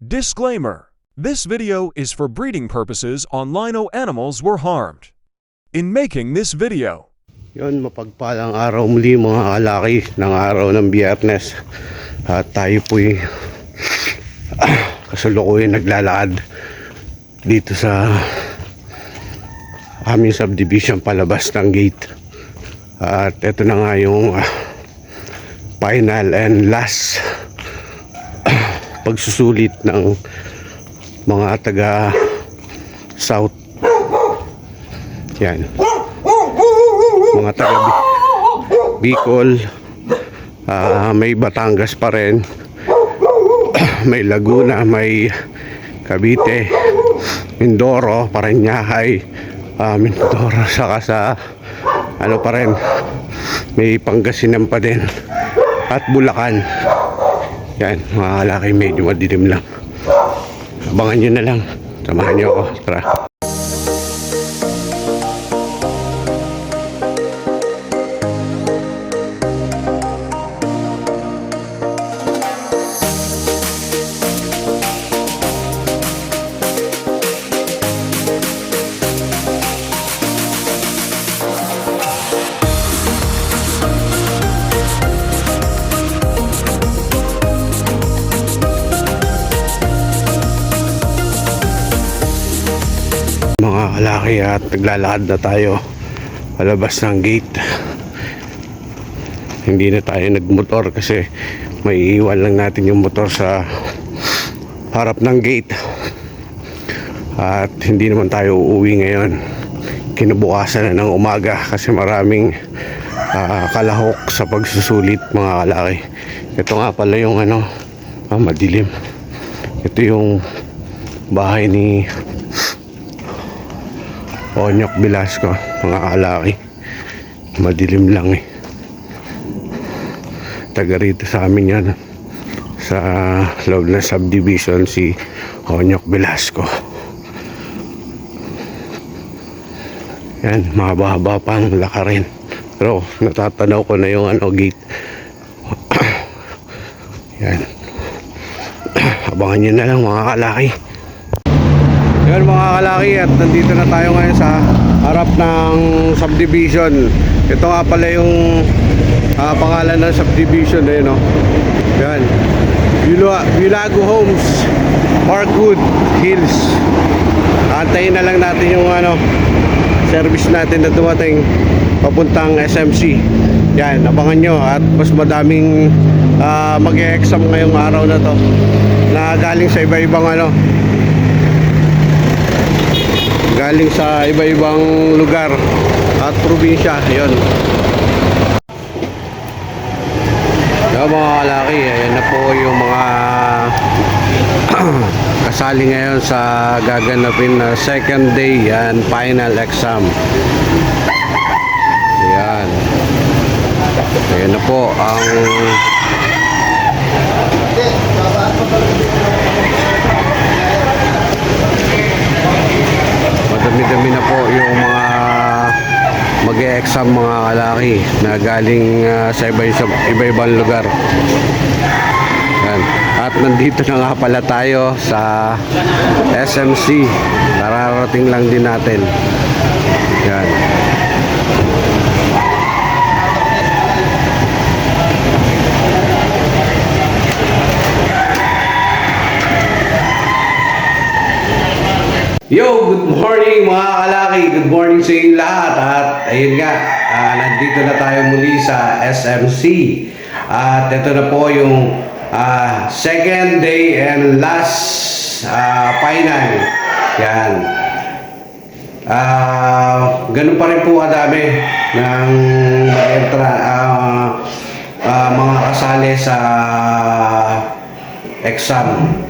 Disclaimer This video is for breeding purposes on lino animals were harmed. In making this video, Yon, mapagpalang araw muli mga kalaki ng araw ng biyernes. At tayo po'y ah, kasalukuyan naglalakad dito sa aming subdivision palabas ng gate. At ito na nga yung ah, final and last pagsusulit ng mga taga South. Yan. Mga taga Bi- Bicol. Ah, may Batangas pa rin. May Laguna may Cavite Mindoro Parañaque ah, Mindoro saka sa ano pa rin may Pangasinan pa din at Bulacan yan mga kalaki medyo madilim lang. Abangan nyo na lang. Samahan nyo ako tara kalaki at naglalakad na tayo palabas ng gate. Hindi na tayo nagmotor kasi may iwan lang natin yung motor sa harap ng gate. At hindi naman tayo uuwi ngayon. Kinabukasan na ng umaga kasi maraming ah, kalahok sa pagsusulit mga kalaki. Ito nga pala yung ano ah, madilim. Ito yung bahay ni Onyok Velasco, mga kalaki. Madilim lang eh. Taga rito sa amin yan. Sa loob ng subdivision si Onyok Velasco. Yan, mahaba-haba pang lakarin. Pero natatanaw ko na yung ano gate. yan. Abangan nyo na lang mga kalaki. Yun mga kalaki at nandito na tayo ngayon sa harap ng subdivision. Ito nga pala yung ah, pangalan ng subdivision eh no. Yan. Vila- Vilago Homes, Parkwood Hills. Antayin na lang natin yung ano service natin na dumating papuntang SMC. Yan, abangan nyo at mas madaming ah, mag-exam ngayong araw na to na galing sa iba-ibang ano galing sa iba-ibang lugar at probinsya yon yung mga kalaki. Ayan na po yung mga kasali ngayon sa gaganapin na second day yan final exam. Yan ayan na po ang madami-dami na po yung mga mag-e-exam mga kalaki na galing ah, sa iba iba-ibang lugar. Yan. At nandito na nga pala tayo sa SMC. Nararating lang din natin. Yan. Yo, good morning mga kalaki. Good morning sa inyo lahat. At ayun nga, ah, nandito na tayo muli sa SMC. At ito na po yung ah, second day and last ah, final. Yan. Ah, ganun pa rin po kadami ng mag-entra ah, ah, mga kasali sa exam.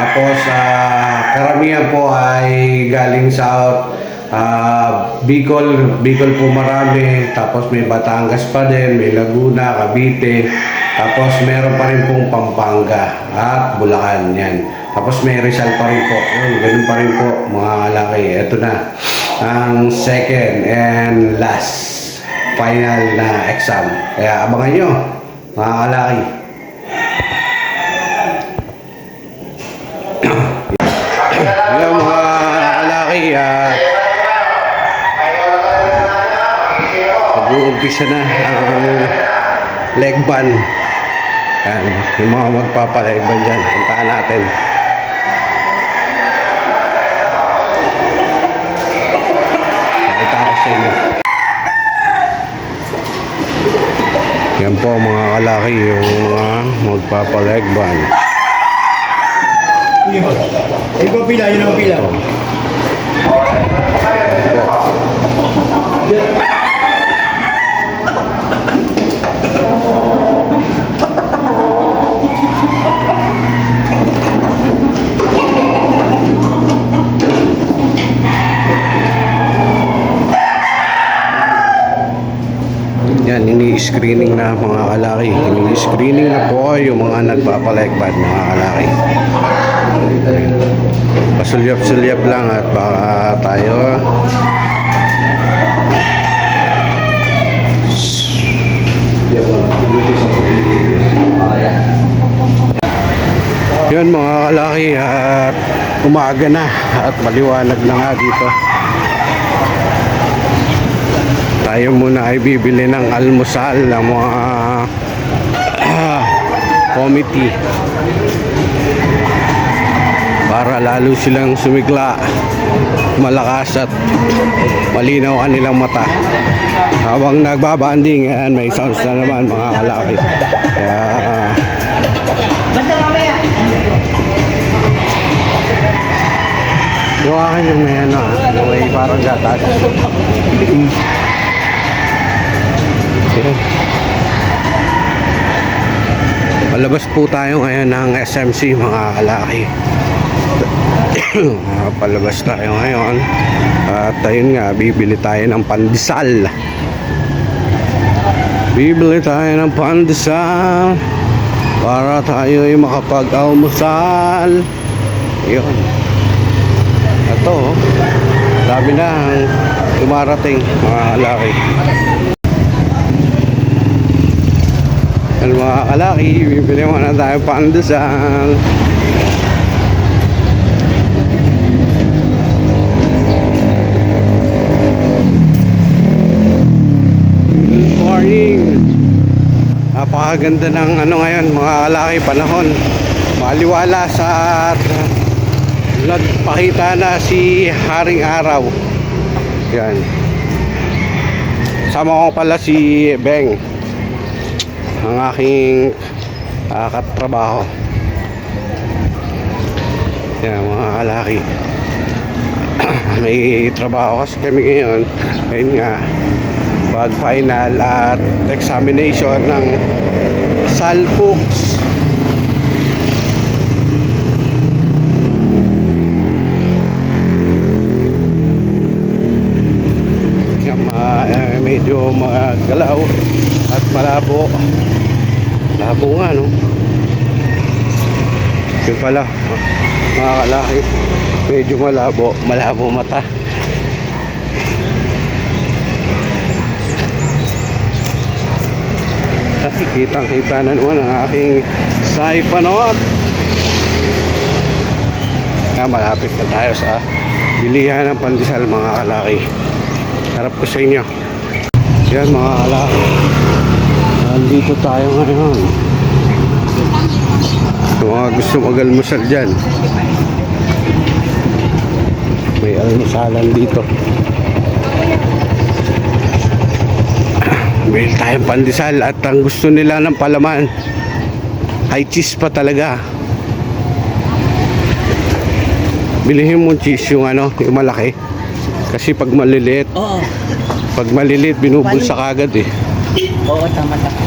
Tapos ah, karamihan po ay galing sa ah, Bicol, Bicol po marami, tapos may Batangas pa din, may Laguna, Cavite, tapos meron pa rin pong Pampanga at Bulacan yan. Tapos may Rizal pa rin po. Yun, ganun pa rin po mga laki. Ito na ang second and last final na exam. Kaya abangan nyo mga kalaki. Umpisa na ang leg band. Yan, yung mga magpapaleg band dyan, puntaan natin. Pakita ko sa inyo. Yan po mga kalaki, yung mga magpapaleg band. Ikaw pila, yun ang pila. Yan, ini-screening na mga kalaki. Ini-screening na po yung mga nagpapaleg band mga kalaki. Pasulyap-sulyap lang at baka tayo Yun mga kalaki at umaga na at maliwanag na nga dito. Tayo muna ay bibili ng almusal ng mga ah, committee. Para lalo silang sumigla malakas at malinaw kanilang mata. Habang nagbabanding yan may sounds na naman mga kalaki. Kaya ah, yung akin yung may ano ah, yung may parang gatas Okay. Malabas po tayo ngayon ng SMC mga kalaki. Palabas tayo ngayon. At ayun nga, bibili tayo ng pandesal. Bibili tayo ng pandesal para tayo ay makapag-almusal. Yun. Ito, oh. dami na ang dumarating mga kalaki. Ano mga kalaki, bibili muna tayo pandesal. Good morning. Napakaganda ng ano ngayon mga kalaki panahon. Maliwala sa nagpakita na si Haring Araw. Yan. Sama ko pala si Beng ang aking uh, katrabaho. Yan mga kalaki. May trabaho kasi kami ngayon. Ayun nga pag final at examination ng salpooks yan, ma- eh, medyo magalaw at malabo. Labo nga no? Yun pala. Mga kalaki medyo malabo. Malabo mata. Kitang kita na naman ang aking saipanot. Ah, malapit na tayo sa bilihan ng pandesal mga kalaki harap ko sa inyo yan mga kalaki Nandito tayo ngayon. Yung mga gusto mag-almusal dyan. May almusalan dito. Bili tayong pandesal at ang gusto nila ng palaman ay cheese pa talaga. Bilihin mo cheese yung ano, yung malaki. Kasi pag maliliit, Oo. Pag maliliit binubulsa kagad eh. Oo, tama tama.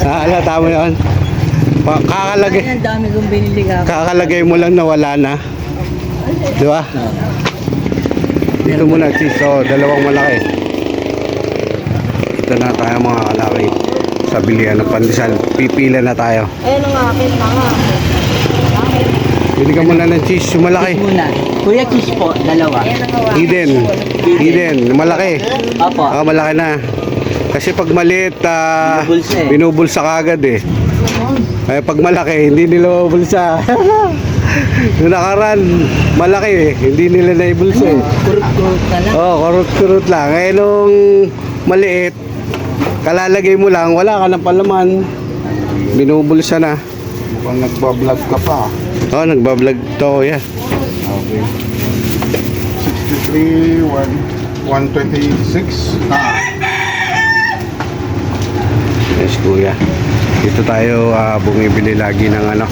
Naalata mo yun? Pa- kakalagay, Ay, ang dami kong binili ka. kakalagay mo lang na wala na. Di ba? Dito muna, cheese. So, dalawang malaki. Ito na tayo mga kalaki. Sa bilihan ng pandesal. Pipila na tayo. Ayun ang akin, mga. Bili ka muna ng cheese. Yung malaki. Muna. Kuya cheese po, dalawa. Eden. Eden. Malaki. Opo. Ah, malaki na. Kasi pag maliit, ah, Binubulsa eh. binubulsa kagad eh. Ay, pag malaki, hindi nila mabulsa. Yung nakaraan, malaki eh. Hindi nila naibulsa eh. Kurut-kurut ka lang. Oh, kurut-kurut lang. Eh, nung maliit. Kalalagay mo lang, wala ka ng palaman. Binubulsa na. Mukhang nagbablog ka pa. Oo, oh, nagbablog to, yeah. Okay. 63, 1, 126. Ah, Yes, kuya. Dito tayo ah, bumibili lagi ng ano,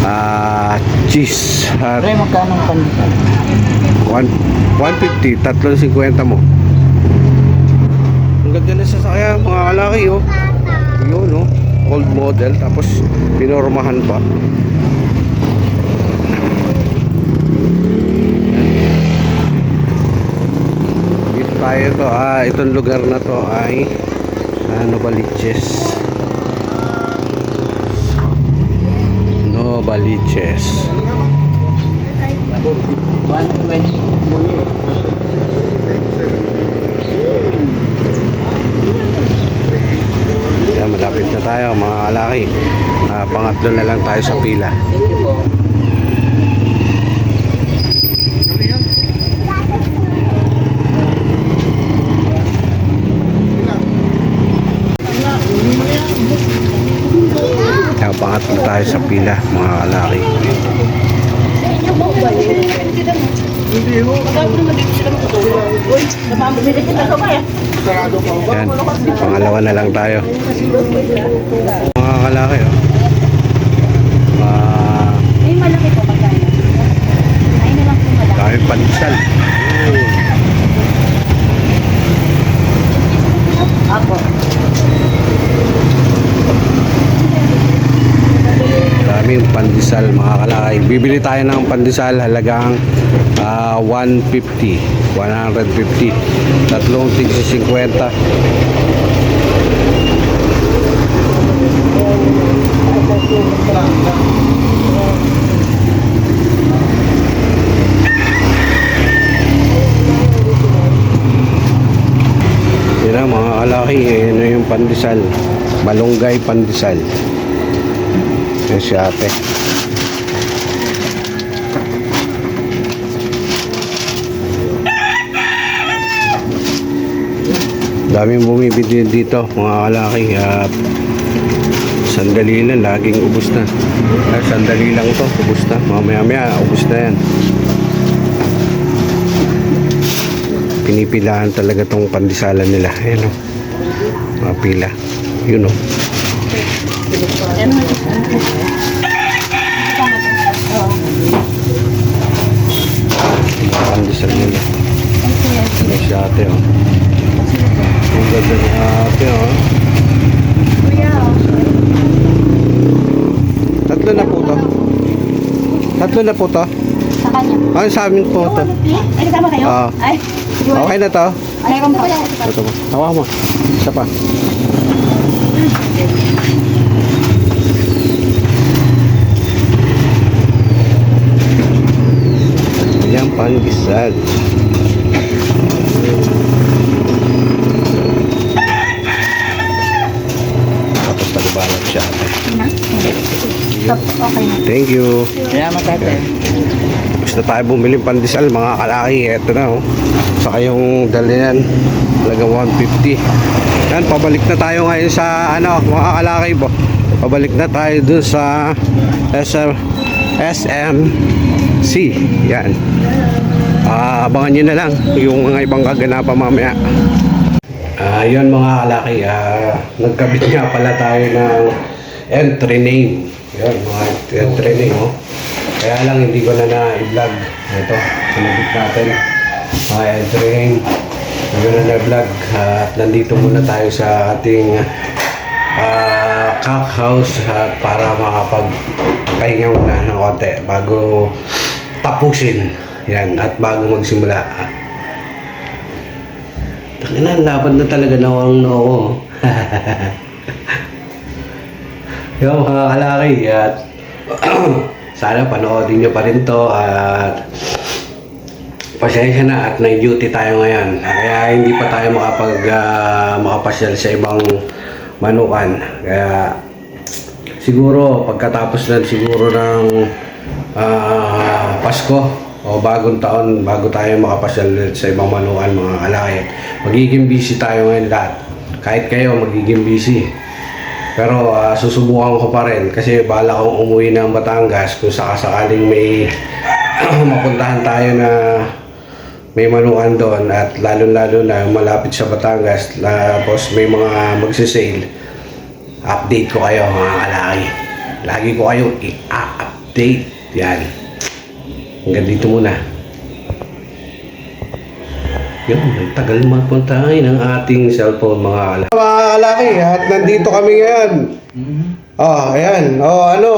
ah, cheese. At Pre, magkano ang one- 150, 350 mo. Ang ganda na sasakyan, mga kalaki, oh. Yun, oh. Old model, tapos pinormahan pa. Dito tayo to, ah, itong lugar na to ay ano Novaliches. Novaliches. 120. Yan, malapit na tayo mga kalaki. Ah, pangatlo na lang tayo sa pila. Yan, pangatlo tayo sa pila mga kalaki. Yan, pangalawa na lang tayo. Mga kalaki, oh. Ay, malaki po magkano? Ay, lang po malaki. dami pandesal. Apo. Dami yung pandesal mga kalaki. Bibili tayo ng pandesal halagang ah, 150. 150. Tatlong tigsi 50. Yan ang mga kalaki. Yan na yung pandesal. Malunggay pandesal. Yan si ate. Daming bumibili dito mga kalaki at sandali lang laging ubos na. Ay, sandali lang to, ubos na. Mamaya maya, ubos na yan. Pinipilahan talaga tong pandisalan nila. Ayan o. Mga pila. Yun o. Pandesal nila. Ano si ate o. Ang ganda ni ate o. Tatlo na po to. Tatlo na po to. Sa kanya. Ano sa amin po to? Ay, kasama kayo? Oo. Ay, Okay na to. meron pa. Ito mo. Hawa mo. Isa pa. Yan pandesal. Tapos talibalag siya. Okay. Thank you. Salamat ate. Gusto tayo bumili pandesal mga kalaki. Ito na oh. Saka yung dali yan. Talaga 150. Yan, pabalik na tayo ngayon sa ano, mga kalaki po. Pabalik na tayo dun sa SM, SMC. Yan. Abangan nyo na lang yung mga ibang kaganapan mamaya. Ah, yun mga kalaki, ah, nagkabit nga pala tayo ng entry name. Yun, mga entry name, oh. Kaya lang hindi ko na na-vlog. Ito, sinabit natin. Mga entry name. Hindi na na-vlog. at nandito muna tayo sa ating ah, cock house at para makapagpahinga muna ng konti bago tapusin. Yan, at bago magsimula. Tangina, laban na talaga na ang noo. Yung mga kalaki at sana panoodin nyo pa rin to at pasensya na at night duty tayo ngayon. Kaya hindi pa tayo makapag ah, makapasyal sa ibang manukan. Kaya siguro pagkatapos na siguro ng ah, Pasko o bagong taon bago tayo makapasyal sa ibang manukan mga kalaki. Magiging busy tayo ngayon lahat. Kahit kayo magiging busy. Pero ah, susubukan ko pa rin kasi bala kong umuwi ng Batangas kung sakasakaling may mapuntahan tayo na may manukan doon at lalo-lalo na malapit sa Batangas tapos may mga magsisale update ko kayo mga kalaki lagi ko kayo i-update yan hanggang dito muna. Yun, tagal magpuntahan ng ating cellphone mga kalaki mga kalaki at nandito kami ngayon. Oh ayan. Oh ano?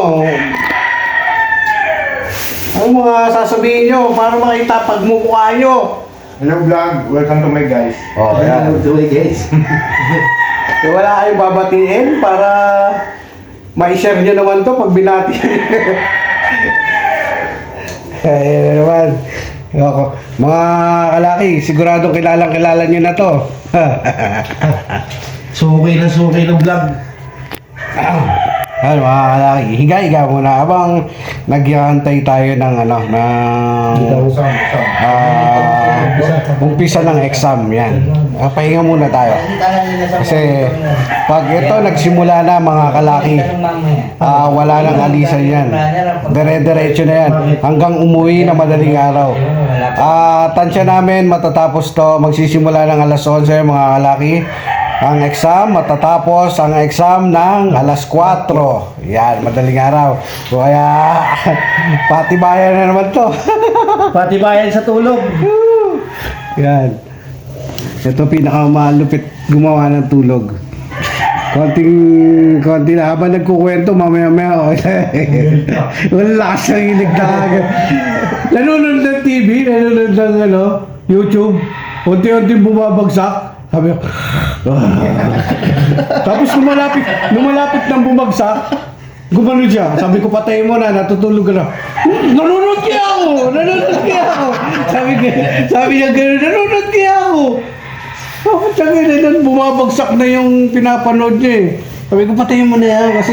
Ano mga sasabihin nyo para makita pagmumukha nyo? Hello vlog, welcome to my guys. oh ayan. guys. Eh, wala kayong babatiin para ma-share nyo naman to pag binati. Ayan na naman. Ako. Mga kalaki, siguradong kilalang kilala nyo na to. Sukay na sukay ng vlog. Ano mga kalaki, higa-higa muna habang nagyantay tayo ng ano, ng ah, umpisa ng exam yan. Ah, pahinga muna tayo. Kasi pag ito nagsimula na mga kalaki, ah, wala nang alisan yan. Dire-diretso na yan. Hanggang umuwi na madaling araw. Ah, tansya namin matatapos to. Magsisimula ng alas 11 mga kalaki. Ang exam, matatapos ang exam ng alas 4. Yan, madaling araw. So, kaya, patibayan na naman to. Pati bayan sa tulog. Yan. Ito pinakamalupit gumawa ng tulog. Konting, konti na. Habang nagkukwento, mamaya-maya. Wala lakas ng hilig na agad. Nanonood ng TV, nanonood ng ano, YouTube. Unti-unti bumabagsak. Sabi ko, "Ah." Tapos lumalapit, lumalapit ng bumagsak. Gumano siya. Sabi ko, patayin mo na, natutulog ka na. "Hmm, Nanonood kaya ako! Nanonood kaya ako! Sabi niya, sabi niya gano'n, nanonood kaya ako! Oh, tangin na nun, bumabagsak na yung pinapanood niya eh. Sabi ko, patayin mo na yan kasi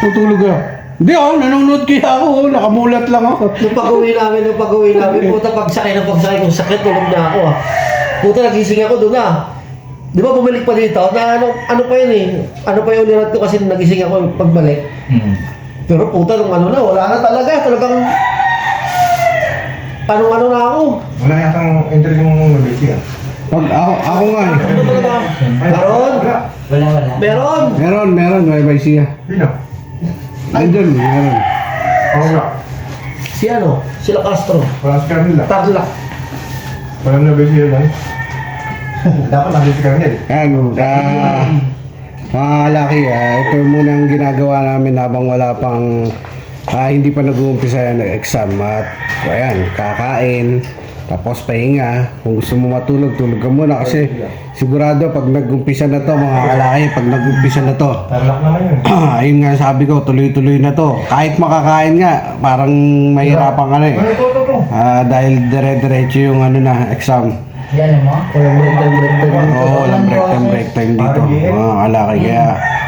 tutulog ka. Hindi ako, nanonood kaya ako, oh, nakamulat lang ako. Nung pag-uwi namin, nung pag-uwi namin, puta pagsakay ng pagsakay kung sakit, tulog na ako ah. Puta nagising ako doon ah. Di ba bumalik pa dito? Na ano, ano pa yun eh. Ano pa yung ulirat ko kasi nagising ako pagbalik. Pero puta nung ano na, wala na talaga. Talagang anong ano na ako. Wala yatang interview mong nabisi ah. Pag ako, ako nga eh. Ano talaga? Meron? Wala, wala. Meron? Meron, meron, may may siya. Sino? Nandun, meron. Ako wala. Si ano? Sila Castro. Wala si Carmela. Tarlac. Wala nabisi yun lang. Dapat nabisi ka rin. Yan, ah, mga kalaki, ah, ito muna ang ginagawa namin habang wala pang, ah, hindi pa nag-uumpisa yung exam. At, ayan, kakain, tapos pahinga. Kung gusto mo matulog, tulog ka muna kasi sigurado pag nag-umpisa na to, mga kalaki, pag nag-umpisa na to, Tarlac naman yun. ayun nga sabi ko, tuloy-tuloy na to. Kahit makakain nga, parang mahirapan ka na eh. Ano to, to, to? Ah, dahil dire-diretso yung ano na, exam. Yan mo? Walang break time, break time. Oo, walang break time, break time dito. Mga kalaki. Kaya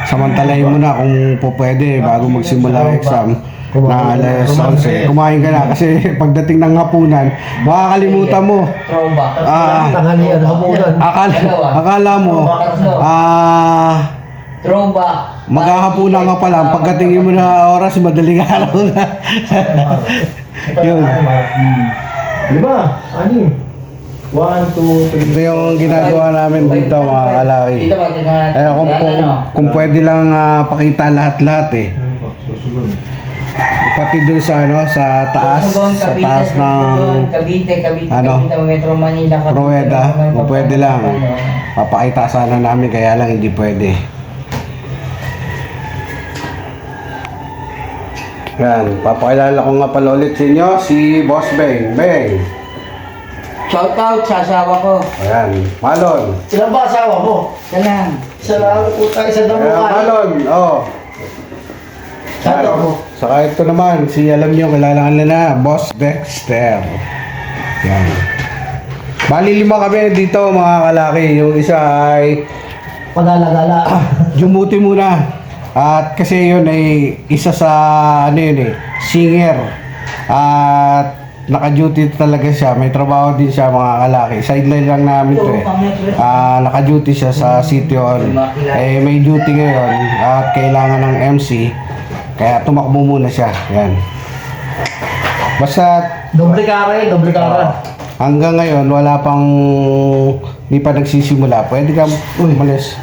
samantalahin mo na kung po pwede bago magsimula ang exam na alas 11. Kumain ka na kasi pagdating ng hapunan, makakalimutan mo. Ah, akala, akala mo, ah, Tromba. maghahapunan ka pa lang. Pagkatingin mo na oras, madaling araw na. Yun. Di ba? Ano One, two, three. Ito yung ginagawa namin dito mga kalaki. Eh, kung, kung, kung pwede lang ah, pakita lahat-lahat eh. Pati dun sa ano, sa taas, sa taas ng Cavite, Cavite, ano, Metro Manila, Rueda, kung pwede lang. Ano. Papakita sana namin kaya lang hindi pwede. Yan, papakilala ko nga pala ulit sa inyo si Boss Beng. Beng, Shout out sa asawa ko. ayan, Malon. Ilan ba asawa mo? Yan lang. Isa lang, puta, isa na Ayan, mukha. Malon, oh. Shout out mo. Saka ito naman, si alam nyo, kilala ka na, Boss Dexter. Yan. Bali lima kami dito mga kalaki. Yung isa ay Pagala-gala. Jumuti muna. At kasi yun ay isa sa ano yun eh, singer. At naka-duty talaga siya. May trabaho din siya mga kalaki. Sideline lang namin to eh. Ah, naka-duty siya sa City Hall. Eh, may duty ngayon at kailangan ng MC. Kaya tumakbo muna siya. Yan. Basta Doble kara eh, doble kara. hanggang ngayon wala pang hindi pa nagsisimula. Pwede ka umalis.